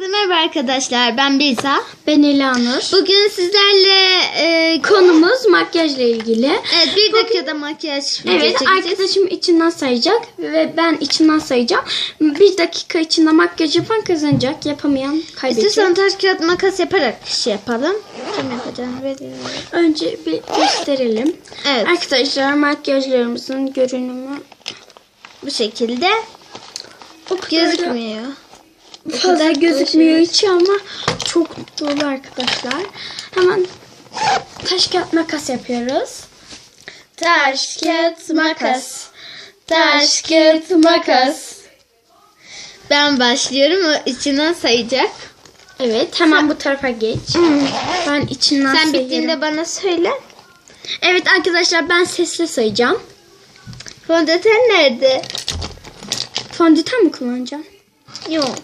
Merhaba arkadaşlar ben Beyza. Ben Elanur. Bugün sizlerle e, Konumuz makyajla ilgili. evet, bir dakikada makyaj Evet arkadaşım içinden sayacak ve ben içinden sayacağım. Bir dakika içinde makyaj yapan kazanacak. Yapamayan kaybedecek. İstiyorsan taş kağıt makas yaparak şey yapalım. Kim veriyorum. Önce bir gösterelim. Evet Arkadaşlar makyajlarımızın görünümü bu şekilde gözükmüyor. Fazla kadar gözükmüyor içi ama çok dolu arkadaşlar. Hemen taş kağıt makas yapıyoruz. Taş kağıt makas. Taş kağıt makas. Ben başlıyorum o içinden sayacak. Evet hemen bu tarafa geç. Ben içinden Sen sayıyorum. bittiğinde bana söyle. Evet arkadaşlar ben sesli sayacağım. Fondöten nerede? Fondöten mi kullanacağım? Yok.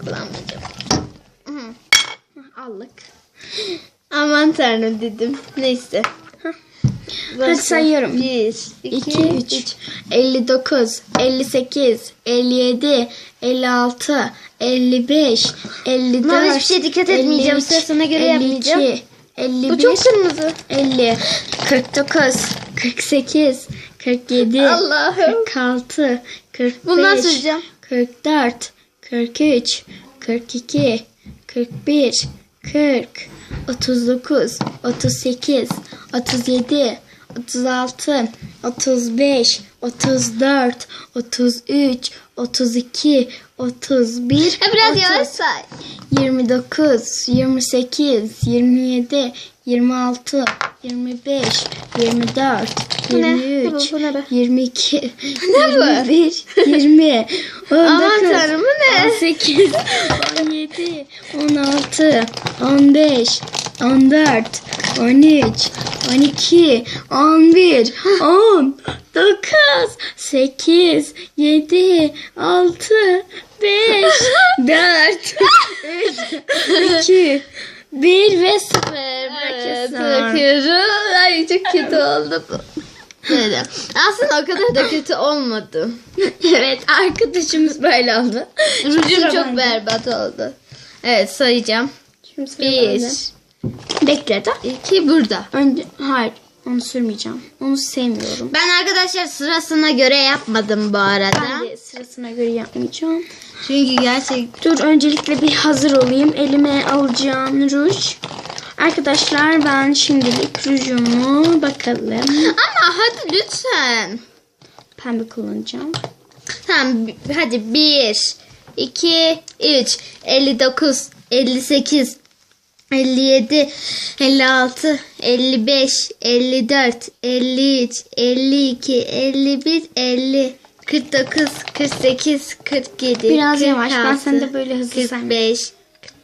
Kullanmayacağım. Allık. Aman tanrım dedim. Neyse. Hadi sayıyorum. 1, 2, 2, 3, 59, 58, 57, 56, 55, 54, Buna hiçbir şeye dikkat etmeyeceğim. Sırasına göre yapmayacağım. 51, Bu çok kırmızı. 50, 49, 48, 47, Allah'ım. 46, 45, Bundan süreceğim. 44, 43, 42, 41, 40, 39, 38, 37, 36, 35, 34, 33, 32, 31, Ha, biraz 30, yavaş say. 29, 28, 27, 26, 25, 24, Bu ne? 23, Bu- bu ne be? 22, Ne bu? 21, 20, 19, Aman tanrım? 18, 17, 16, 15, 14, 13, 12, 11, 10, 9, 8, 7, 6, 5, 4, 3, 2, 1 ve 0. Evet, bakıyorum. Ay çok kötü oldu bu. Böyle. Aslında o kadar da kötü olmadı. evet arkadaşımız böyle oldu. Rujum çok bende. berbat oldu. Evet sayacağım. Şimdi sıra bende. 1, Bekle de. 2 burada. Önce hayır onu sürmeyeceğim. Onu sevmiyorum. Ben arkadaşlar sırasına göre yapmadım bu arada. Ben de sırasına göre yapmayacağım. Çünkü gerçek Dur öncelikle bir hazır olayım. Elime alacağım ruj. Arkadaşlar ben şimdilik rujumu bakalım. Ama hadi lütfen. Pembe kullanacağım. Tamam hadi 1, 2, 3, 59, 58, 57, 56, 55, 54, 53, 52, 51, 50, 49, 48, 47, Biraz yavaş. Ben 46, sen de böyle hızlı sayma. 45,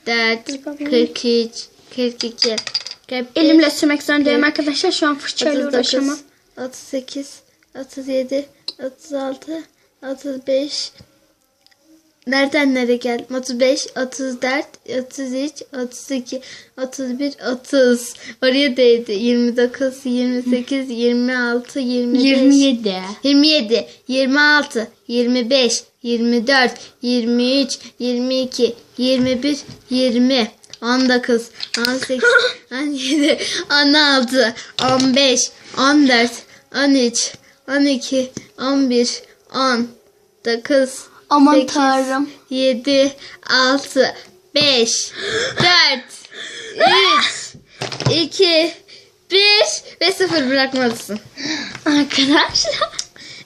44, 43, 42, 45, Elimle sürmek zorundayım arkadaşlar. Şu an fırçayla 39, uğraşamam. 38, 37, 36, 35. Nereden nereye geldim? 35, 34, 33, 32, 31, 30. Oraya değdi. 29, 28, 26, 25. 27. 27, 26, 25, 24, 23, 22, 21, 20, 19, 18, 17, 16, 15, 14, 13, 12, 11, 10, 9, Aman 8, tanrım. 7, 6, 5, 4, 3, 2, 1 ve 0 bırakmalısın. Arkadaşlar.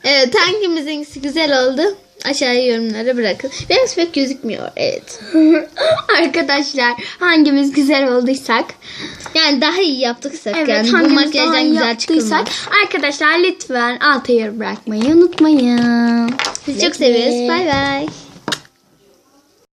Evet hangimizinkisi güzel oldu? Aşağıya yorumlara bırakın. Biraz pek gözükmüyor. Evet. Arkadaşlar hangimiz güzel olduysak Yani daha iyi yaptıksak Evet yani bu makyajdan güzel yaptıysak çıkılmaz. arkadaşlar lütfen alta yorum bırakmayı unutmayın. Sizi çok seviyoruz. Bay bay.